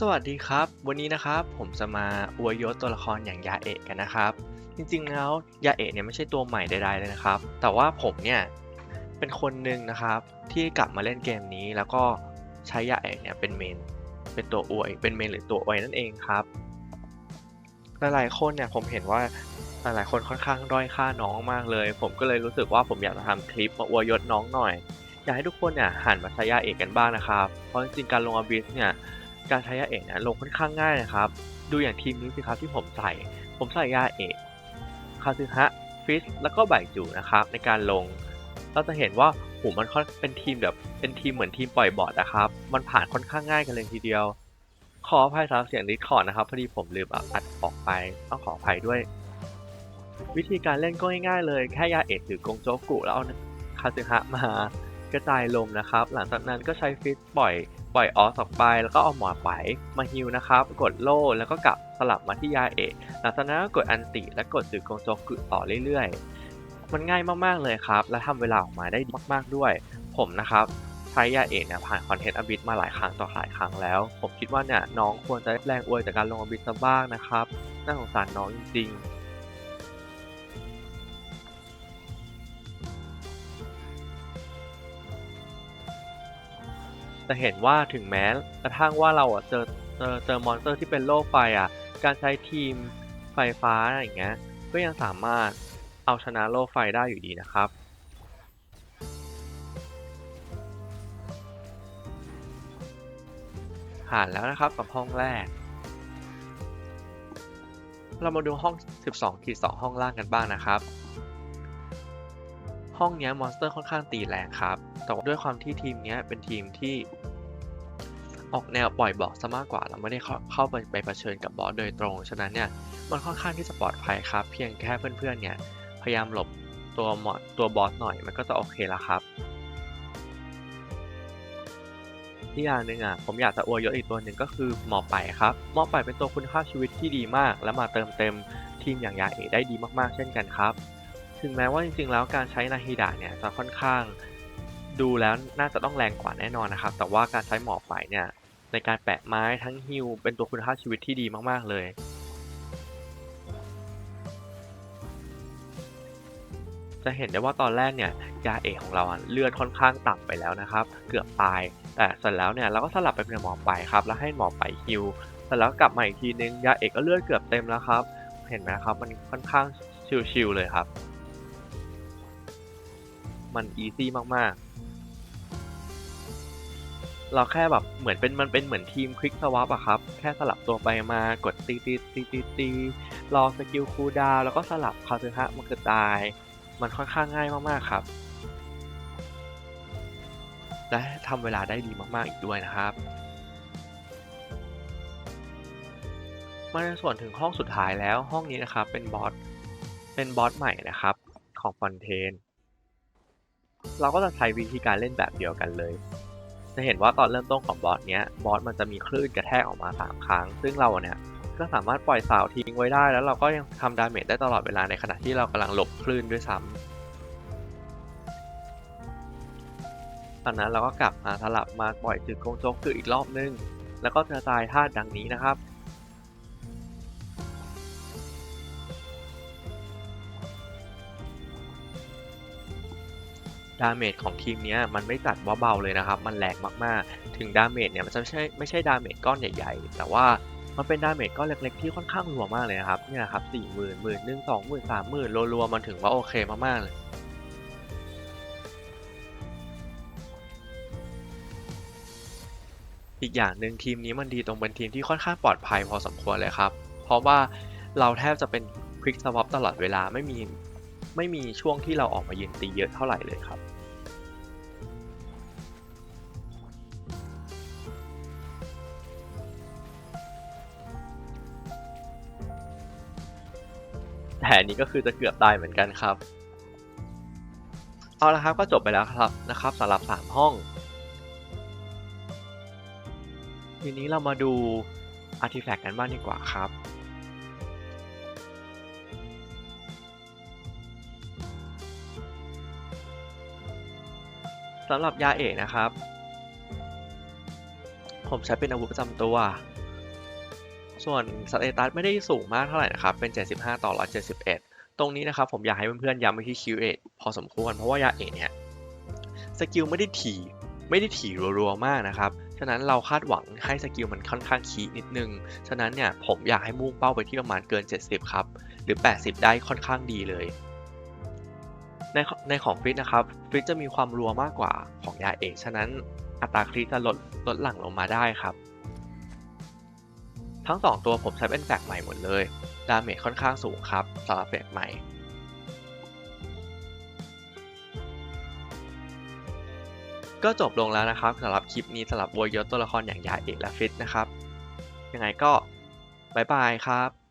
สวัสดีครับ วันนี้นะครับผมจะมาอวยยศตัวละครอย่างยาเอะกันนะครับ จริงๆแล้วยาเอะเนี่ยไม่ใช่ตัวใหม่ใดๆเลยนะครับ แต่ว่าผมเนี่ยเป็นคนหนึ่งนะครับที่กลับมาเล่นเกมนี้แล้วก็ใช้ยาเอะเนี่ยเป็นเมนเป็นตัวอวยเป็นเมนหรือตัวอวยนั่นเองครับ หลายๆคนเนี่ยผมเห็นว่าหลายๆคนค่อนข้างด้อยค่าน้องมากเลย ผมก็เลยรู้สึกว่าผมอยากจะทำคลิปมาอวยยศน้องหน่อย อยากให้ทุกคนเนี่ยหันมาใช้ยาเอกกันบ้างนะครับ เพราะจริงๆการลงอบิสเนี่ย การใช้ยาเอกเนี่ยลงค่อนข้างง่ายนะครับ ดูอย่างทีมนี้สิครับที่ผมใส่ ผมใส่ยาเอกคาซึฮะฟิสแล้วก็ไบจูนะครับในการลง เราจะเห็นว่าโหมันค่อนเป็นทีมแบบเป็นทีมเหมือนทีมปล่อยบอดนะครับ มันผ่านค่อนข้างง่ายกันเลยทีเดียว ขออภัยสำหรับเสียงดิสคอร์ดนะครับพอดีผมลืมอัดออกไปต้องขออภัยด้วย วิธีการเล่นก็ง่ายๆเลยแค่ยาเอกหรือกงโจกุแล้วเอาคาซึฮะมากระจายลมนะครับ หลังจากนั้นก็ใช้ฟิสปล่อย ปล่อยออสออกไปแล้วก็เอาหมอไปมาฮิวนะครับ กดโล่แล้วก็กลับสลับมาที่ยาเอกหลังจากนั้นก็กดอันติและกดสึกกงโจกุต่อเรื่อยๆ มันง่ายมากๆเลยครับ และทำเวลาออกมาได้มาก ๆด้วย ผมนะครับใช้ยาเอกเนี่ยผ่านคอนเทนต์อบิทมาหลายครั้งต่อหลายครั้งแล้ว ผมคิดว่าเนี่ยน้องควรจะได้แรงอวยจากการลงอบิทซะบ้างนะครับน่าสงสารน้องจริงๆ จะเห็นว่าถึงแม้กระทั่งว่าเราอะเจอเจอเจอมอนสเตอร์ที่เป็นโลกไฟอะ การใช้ทีมไฟฟ้าอย่างเงี้ย ก็ยังสามารถเอาชนะโลกไฟได้อยู่ดีนะครับผ่านแล้วนะครับกับห้องแรก เรามาดูห้อง 12ขีด2ห้องล่างกันบ้างนะครับ ห้องนี้มอนสเตอร์ค่อนข้างตีแรงครับ แต่ว่าด้วยความที่ทีมนี้เป็นทีมที่ออกแนวปล่อยบอสซะมากกว่า เราไม่ได้เข้าขาไปไปเผชิญกับบอสโดยตรง ฉะนั้นเนี่ยมันค่อนข้างที่จะปลอดภัยครับ เพียงแค่เพื่อนๆเนี่ยพยายามหลบตัวมอดตัวบอสหน่อยมันก็จะโอเคแล้วครับที่อย่างหนึ่งอะผมอยากจะอวยยศอีกตัวหนึ่งก็คือหมอไปครับหมอไปเป็นตัวคุณภาชีวิตที่ดีมาก และมาเติมเต็มทีมอย่างยาเอได้ดีมากๆ เช่นกันครับ ถึงแม้ว่าจริงๆ แล้วการใช้นาฮิดะเนี่ยจะค่อนข้างดูแล้วน่าจะต้องแรงกว่าแน่นอนนะครับ แต่ว่าการใช้หมอกไฟเนี่ยในการแปะไม้ทั้งฮิวเป็นตัวคุณภาชีวิตที่ดีมากๆเลยจะเห็นได้ว่าตอนแรกเนี่ยยาเอกของเราเลือดค่อนข้างต่ำไปแล้วนะครับ เกือบตาย แต่เสร็จแล้วเนี่ยเราก็สลับไปเป็นหมอไปครับ แล้วให้หมอไปฮิวเสร็จแล้วกลับมาอีกทีนึงยาเอกก็เลือดเกือบเต็มแล้วครับ เห็นไหมครับมันค่อนข้างชิลๆเลยครับ มันอีซี่มากๆ เราแค่แบบเหมือนเป็นมันเป็นเหมือนทีมคลิกสว a ปอะครับ แค่สลับตัวไปมากดตีตีตีตีตีรอสกิลคูดาวแล้วก็สลับคาซึฮะมันกระจาย มันค่อนข้างง่ายมากๆครับ และทำเวลาได้ดีมากๆอีกด้วยนะครับมาในส่วนถึงห้องสุดท้ายแล้วห้องนี้นะครับเป็นบอสเป็นบอสใหม่นะครับของฟอนเทน เราก็จะใช้วิธีการเล่นแบบเดียวกันเลย จะเห็นว่าตอนเริ่มต้นของบอสเนี้ยบอสมันจะมีคลื่นกระแทกออกมา 3 ครั้ง ซึ่งเราเนี่ยก็สามารถปล่อยสาวทิ้งไว้ได้ แล้วเราก็ยังทำดาเมจได้ตลอดเวลาในขณะที่เรากำลังหลบคลื่นด้วยซ้ำตอนนั้นเราก็กลับมาสลับมาปล่อยจึกกงโจกคืออีกรอบนึง แล้วก็จะตายท่าดังนี้นะครับ ดาเมจของทีมนี้มันไม่จัดว่าเบาเลยนะครับ มันแรงมากๆ ถึงดาเมจเนี่ยมันจะไม่ใช่ไม่ใช่ดาเมจก้อนใหญ่ๆ แต่ว่ามันเป็นดาเมจก้อนเล็กๆ ที่ค่อนข้างรัวมากเลยนะครับ เนี่ยครับสี่หมื่นหมื่นหนึ่งสองหมื่นสามหมื่นรัวๆ มันถึงว่าโอเคมากๆเลยอีกอย่างหนึ่งทีมนี้มันดีตรงเป็นทีมที่ค่อนข้างปลอดภัยพอสมควรเลยครับ เพราะว่าเราแทบจะเป็นควิกสว a ปตลอดเวลาไม่มี ไม่มีช่วงที่เราออกมายืนตีเยอะเท่าไหร่เลยครับแต่อันนี้ก็คือจะเกือบตายเหมือนกันครับ เอาละครับก็จบไปแล้วครับนะครับสำหรับ 3 ห้อง ทีนี้เรามาดูอาร์ติแฟกต์กันบ้างดีกว่าครับ สำหรับยาเอกนะครับ ผมใช้เป็นอาวุธประจำตัว ส่วนสเตตัสไม่ได้สูงมากเท่าไหร่นะครับ เป็น 75 ต่อ 171 ตรงนี้นะครับผมอยากให้เพื่อนๆย้ำไปที่ Q8 พอสมควร เพราะว่ายาเอะเนี่ยสกิลไม่ได้ถี่ไม่ได้ถี่รัวๆมากนะครับ ฉะนั้นเราคาดหวังให้สกิลมันค่อนข้างคีนิดนึง ฉะนั้นเนี่ยผมอยากให้มุ่งเป้าไปที่ประมาณเกิน 70 ครับ หรือ 80 ได้ค่อนข้างดีเลย ในในของฟิตนะครับฟิตจะมีความรัวมากกว่าของยาเอกฉะนั้นอัตราคริตจะลดลดหลั่งลงมาได้ครับ ทั้ง 2 ตัวผมใช้เป็นแฟกใหม่หมดเลย ดาเมจค่อนข้างสูงครับสำหรับแฟกใหม่ ก็จบลงแล้วนะครับสำหรับคลิปนี้สำหรับวัวยศตัวละครอย่างยาเอกและฟิตนะครับ ยังไงก็บายบายครับ